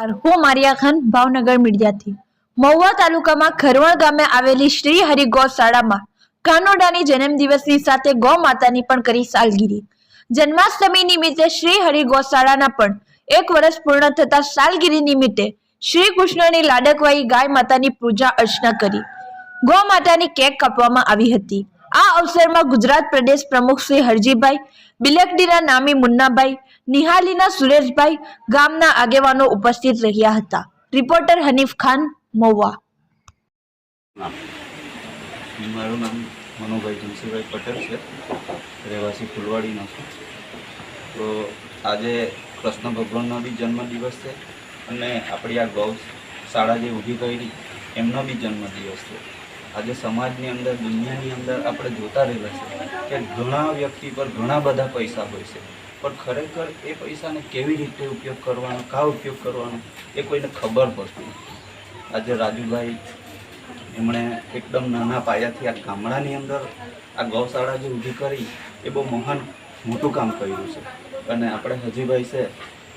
નમસ્કાર હું મારિયા ખાન, ભાવનગર મીડિયાથી. મહુવા તાલુકામાં ખરવણ ગામે આવેલી શ્રી હરિ ગૌશાળામાં કાનોડાની જન્મ દિવસની સાથે ગૌ માતાની પણ કરી સાલગીરી. જન્માષ્ટમી નિમિત્તે શ્રી હરિ ગૌશાળાના પણ એક વર્ષ પૂર્ણ થતા સાલગીરી નિમિત્તે શ્રી કૃષ્ણની લાડકવાઈ ગાય માતાની પૂજા અર્ચના કરી. ગૌ માતાની કેક કાપવામાં આવી હતી. આ અવસરમાં ગુજરાત પ્રદેશ પ્રમુખ શ્રી હરજીભાઈ બિલકડીના નામી મુન્નાભાઈ, નિહાલીના સુરેશભાઈ ગામના આગેવાનો ઉપસ્થિત રહ્યા હતા. રિપોર્ટર હનીફ ખાન, મહુવા. મારું નામ મનુભાઈ જમશીભાઈ પટેલ છે. રહેવાસી ફુલવાડીનો છું. તો આજે કૃષ્ણ ભગવાનનો બી જન્મદિવસ છે અને આપણી આ ગૌ શાળા જે ઊભી કરી, એમનો બી જન્મદિવસ છે. આજે સમાજની અંદર, દુનિયાની અંદર આપણે જોતા રહેલા છે કે ઘણા વ્યક્તિ પર ઘણા બધા પૈસા હોય છે. પણ ખરેખર એ પૈસાને કેવી રીતે ઉપયોગ કરવાનો, કા ઉપયોગ કરવાનો, એ કોઈને ખબર પડતી આજે રાજુભાઈ એમણે એકદમ નાના પાયાથી આ ગામડાની અંદર આ ગૌશાળા જે ઊભી કરી, એ બહુ મહાન મોટું કામ કર્યું છે. અને આપણે હજીભાઈ છે,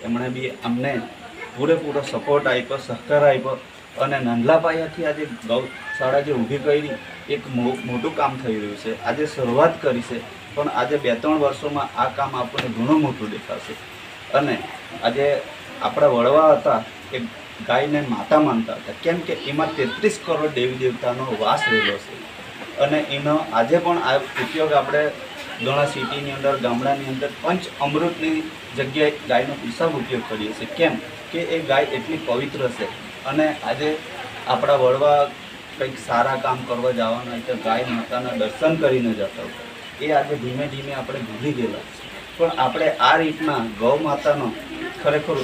એમણે બી અમને પૂરેપૂરો સપોર્ટ આપ્યો, સહકાર આપ્યો. અને નાનલા પાયાથી આજે ગૌશાળા જે ઊભી કરી, એક મોટું કામ થઈ રહ્યું છે. આજે શરૂઆત કરી છે, પણ આજે બે ત્રણ વર્ષોમાં આ કામ આપણને ઘણું મોટું દેખાશે. અને આજે આપણા વડવા હતા, એ ગાયને માતા માનતા હતા. કેમ કે એમાં તેત્રીસ કરોડ દેવી દેવતાનો વાસ રહેલો છે. અને એનો આજે પણ આ ઉપયોગ આપણે ઘણા સિટીની અંદર, ગામડાની અંદર પંચ અમૃતની જગ્યાએ ગાયનો પિસાબ ઉપયોગ કરીએ છીએ. કેમ કે એ ગાય એટલી પવિત્ર છે. અને આજે આપણા વડવા કંઈક સારા કામ કરવા જવાના તો ગાય માતાના દર્શન કરીને જતા એ આજે ધીમે ધીમે આપણે ભૂલી ગયેલા પણ આપણે આ રીતના ગૌ માતાનો ખરેખર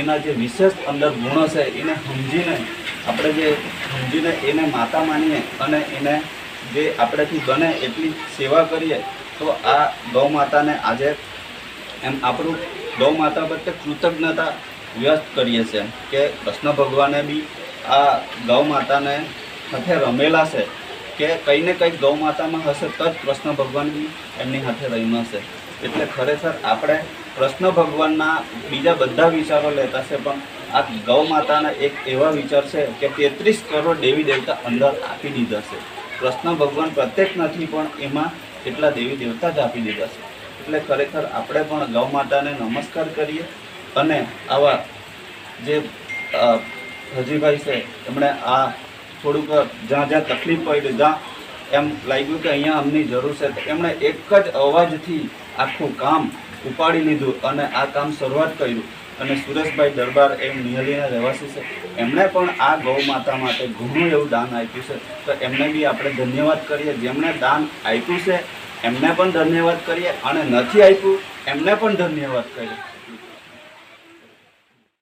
એના જે વિશેષ અંદર ગુણો છે, એને સમજીને આપણે જે સમજીને એને માતા માનીએ અને એને જે આપણેથી બને એટલી સેવા કરીએ, તો આ ગૌ માતાને આજે એમ આપણું ગૌ માતા પ્રત્યે કૃતજ્ઞતા વ્યક્ત કરીએ છીએ કે કૃષ્ણ ભગવાને બી આ ગૌ માતાને સાથે રમેલા છે કે કંઈ ને કંઈક ગૌ માતામાં હશે તો જ કૃષ્ણ ભગવાન બી એમની સાથે રમ્યા છે. એટલે ખરેખર આપણે કૃષ્ણ ભગવાનના બીજા બધા વિચારો લેતા છે, પણ આ ગૌ માતાના એક એવા વિચાર છે કે તેત્રીસ કરોડ દેવી દેવતા અંદર આપી દીધા છે. કૃષ્ણ ભગવાન પ્રત્યેક નથી, પણ એમાં એટલા દેવી દેવતા જ આપી દીધા છે. એટલે ખરેખર આપણે પણ ગૌ માતાને નમસ્કાર કરીએ અને આવા જે હજીભાઈ છે, એમણે આ થોડુંક જ્યાં જ્યાં તકલીફ પડી જ્યાં એમ લાગ્યું કે અહીંયા અમની જરૂર છે એમણે એક જ અવાજથી આખું કામ ઉપાડી લીધું અને આ કામ શરૂઆત કર્યું. અને સુરેશભાઈ દરબાર એમ નિહલીના રહેવાસી છે. એમણે પણ આ ગૌ માતા માટે ઘણું એવું દાન આપ્યું છે. તો એમને બી આપણે ધન્યવાદ કરીએ. જેમણે દાન આપ્યું છે, એમને પણ ધન્યવાદ કરીએ. અને નથી આપ્યું, એમને પણ ધન્યવાદ કરીએ.